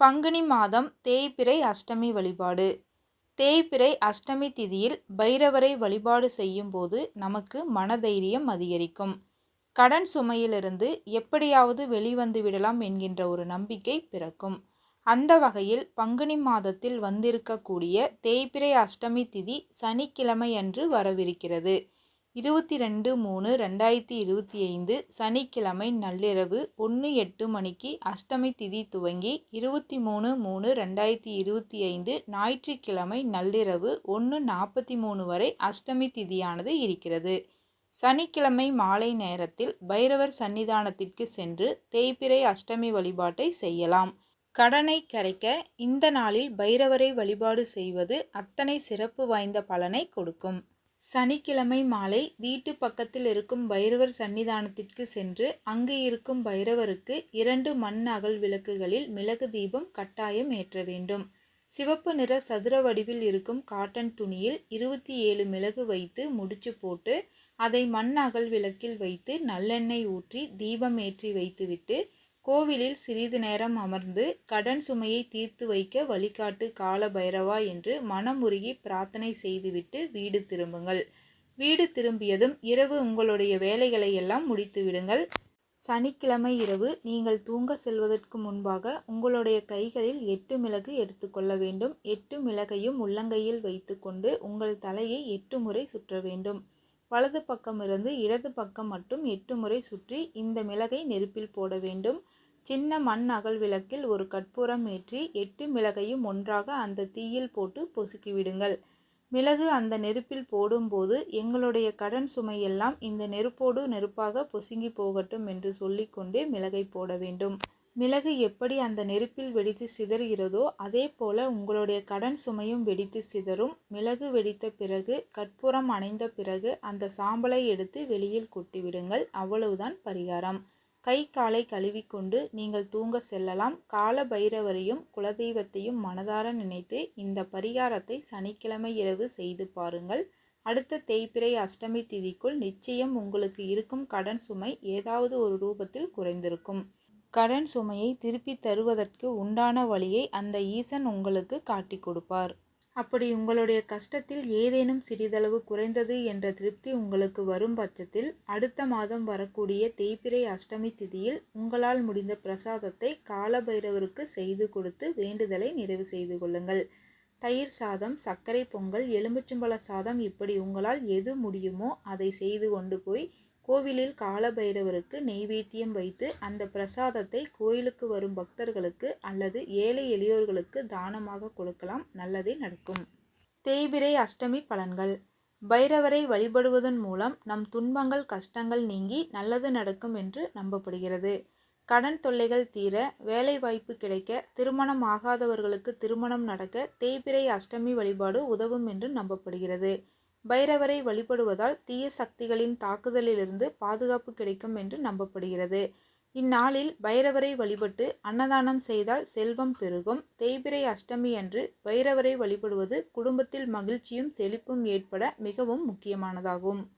பங்குனி மாதம் தேய்பிறை அஷ்டமி வழிபாடு. தேய்பிறை அஷ்டமி திதியில் பைரவரை வழிபாடு செய்யும்போது நமக்கு மனதைரியம் அதிகரிக்கும். கடன் சுமையிலிருந்து எப்படியாவது வெளிவந்து விடலாம் என்கின்ற ஒரு நம்பிக்கை பிறக்கும். அந்த வகையில் பங்குனி மாதத்தில் வந்திருக்கக்கூடிய தேய்பிறை அஷ்டமி திதி சனிக்கிழமை அன்று வரவிருக்கிறது. இருபத்தி ரெண்டு மூணு ரெண்டாயிரத்தி இருபத்தி ஐந்து சனிக்கிழமை நள்ளிரவு ஒன்று எட்டு மணிக்கு அஷ்டமி திதி துவங்கி இருபத்தி மூணு மூணு ரெண்டாயிரத்தி இருபத்தி ஐந்து ஞாயிற்றுக்கிழமை நள்ளிரவு ஒன்று நாற்பத்தி மூணு வரை அஷ்டமி திதியானது இருக்கிறது. சனிக்கிழமை மாலை நேரத்தில் பைரவர் சன்னிதானத்திற்கு சென்று தேய்பிறை அஷ்டமி வழிபாட்டை செய்யலாம். கடனை கரைக்க இந்த நாளில் பைரவரை வழிபாடு செய்வது அத்தனை சிறப்பு வாய்ந்த பலனை கொடுக்கும். சனிக்கிழமை மாலை வீட்டு பக்கத்தில் இருக்கும் பைரவர் சன்னிதானத்திற்கு சென்று அங்கு இருக்கும் பைரவருக்கு இரண்டு மண் அகல் விளக்குகளில் மிளகு தீபம் கட்டாயம் ஏற்ற வேண்டும். சிவப்பு நிற சதுர வடிவில் இருக்கும் காட்டன் துணியில் இருபத்தி ஏழு மிளகு வைத்து முடிச்சு போட்டு அதை மண் அகல் விளக்கில் வைத்து நல்லெண்ணெய் ஊற்றி தீபம் ஏற்றி வைத்துவிட்டு கோவிலில் சிறிது நேரம் அமர்ந்து கடன் சுமையை தீர்த்து வைக்க வழிகாட்டு கால பைரவா என்று மனமுருகி பிரார்த்தனை செய்துவிட்டு வீடு திரும்புங்கள். வீடு திரும்பியதும் இரவு உங்களுடைய வேலைகளை எல்லாம் முடித்து விடுங்கள். சனிக்கிழமை இரவு நீங்கள் தூங்க செல்வதற்கு முன்பாக உங்களுடைய கைகளில் எட்டு மிளகு எடுத்துக்கொள்ள வேண்டும். எட்டு மிளகையும் உள்ளங்கையில் வைத்துக்கொண்டு உங்கள் தலையை எட்டு முறை சுற்ற வேண்டும். வலது பக்கம் இருந்து இடது பக்கம் மட்டும் எட்டு முறை சுற்றி இந்த மிளகை நெருப்பில் போட வேண்டும். சின்ன மண் அகல் விளக்கில் ஒரு கற்பூரம் ஏற்றி எட்டு மிளகையும் ஒன்றாக அந்த தீயில் போட்டு பொசுக்கிவிடுங்கள் மிளகு அந்த நெருப்பில் போடும்போது எங்களுடைய கடன் சுமையெல்லாம் இந்த நெருப்போடு நெருப்பாக பொசுங்கி போகட்டும் என்று சொல்லிக்கொண்டே மிளகை போட வேண்டும். மிளகு எப்படி அந்த நெருப்பில் வெடித்து சிதறுகிறதோ அதே போல உங்களுடைய கடன் சுமையும் வெடித்து சிதறும். மிளகு வெடித்த பிறகு கற்பூரம் அணைந்த பிறகு அந்த சாம்பலை எடுத்து வெளியில் கொட்டிவிடுங்கள். அவ்வளவுதான் பரிகாரம். கை காலை கழுவிக்கொண்டு நீங்கள் தூங்க செல்லலாம். கால பைரவரையும் குலதெய்வத்தையும் மனதார நினைத்து இந்த பரிகாரத்தை சனிக்கிழமை இரவு செய்து பாருங்கள். அடுத்த தேய்பிறை அஷ்டமி திதிக்குள் நிச்சயம் உங்களுக்கு இருக்கும் கடன் சுமை ஏதாவது ஒரு ரூபத்தில் குறைந்திருக்கும். கடன் சுமையை திருப்பி தருவதற்கு உண்டான வழியை அந்த ஈசன் உங்களுக்கு காட்டி கொடுப்பார். அப்படி உங்களுடைய கஷ்டத்தில் ஏதேனும் சிறிதளவு குறைந்தது என்ற திருப்தி உங்களுக்கு வரும் பட்சத்தில் அடுத்த மாதம் வரக்கூடிய தேய்பிரை அஷ்டமி திதியில் உங்களால் முடிந்த பிரசாதத்தை காலபைரவருக்கு செய்து கொடுத்து வேண்டுதலை நிறைவு செய்து கொள்ளுங்கள். தயிர் சாதம் சர்க்கரை பொங்கல் எலும்புச்சம்பழ சாதம் இப்படி உங்களால் எது முடியுமோ அதை செய்து கொண்டு போய் கோவிலில் காலபைரவருக்கு நெய்வேத்தியம் வைத்து அந்த பிரசாதத்தை கோயிலுக்கு வரும் பக்தர்களுக்கு அல்லது ஏழை எளியோர்களுக்கு தானமாக கொடுக்கலாம். நல்லதே நடக்கும். தேய்பிரை அஷ்டமி பலன்கள். பைரவரை வழிபடுவதன் மூலம் நம் துன்பங்கள் கஷ்டங்கள் நீங்கி நல்லது நடக்கும் என்று நம்பப்படுகிறது. கடன் தொல்லைகள் தீர வேலை வாய்ப்பு கிடைக்க திருமணம் ஆகாதவர்களுக்கு திருமணம் நடக்க தேய்பிரை அஷ்டமி வழிபாடு உதவும் என்று நம்பப்படுகிறது. பைரவரை வழிபடுவதால் தீய சக்திகளின் தாக்குதலிலிருந்து பாதுகாப்பு கிடைக்கும் என்று நம்பப்படுகிறது. இந்நாளில் பைரவரை வழிபட்டு அன்னதானம் செய்தால் செல்வம் பெருகும். தேய்பிரை அஷ்டமி அன்று பைரவரை வழிபடுவது குடும்பத்தில் மகிழ்ச்சியும் செழிப்பும் ஏற்பட மிகவும் முக்கியமானதாகும்.